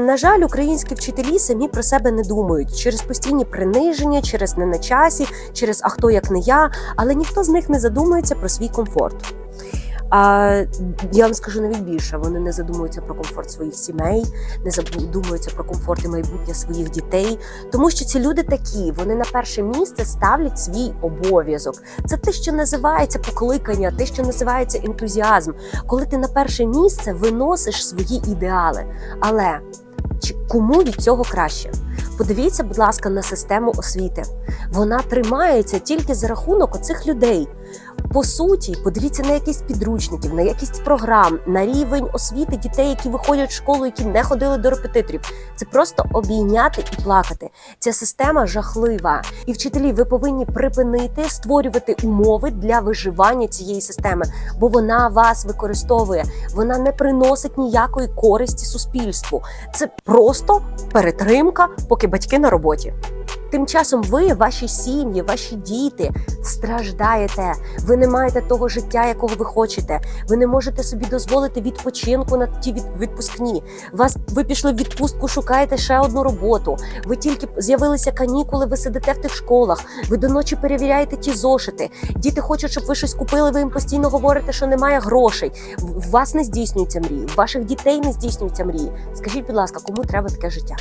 На жаль, українські вчителі самі про себе не думають через постійні приниження, через не на часі, через а хто як не я, але ніхто з них не задумується про свій комфорт. А я вам скажу навіть більше, вони не задумуються про комфорт своїх сімей, не задумуються про комфорт і майбутнє своїх дітей, тому що ці люди такі, вони на перше місце ставлять свій обов'язок. Це те, що називається покликання, те, що називається ентузіазм, коли ти на перше місце виносиш свої ідеали. Але кому від цього краще? Подивіться, будь ласка, на систему освіти. Вона тримається тільки за рахунок оцих людей. По суті, подивіться на якісь підручників, на якість програм, на рівень освіти дітей, які виходять в школу, які не ходили до репетиторів. Це просто обійняти і плакати. Ця система жахлива. І вчителі, ви повинні припинити створювати умови для виживання цієї системи, бо вона вас використовує. Вона не приносить ніякої користі суспільству. Це просто перетримка, поки батьки на роботі. Тим часом ви, ваші сім'ї, ваші діти страждаєте. Ви не маєте того життя, якого ви хочете. Ви не можете собі дозволити відпочинку на ті відпускні. Вас ви пішли в відпустку, шукаєте ще одну роботу. Ви тільки з'явилися канікули, ви сидите в тих школах. Ви до ночі перевіряєте ті зошити. Діти хочуть, щоб ви щось купили. Ви їм постійно говорите, що немає грошей. В вас не здійснюються мрії, ваших дітей не здійснюються мрії. Скажіть, будь ласка, кому треба таке життя?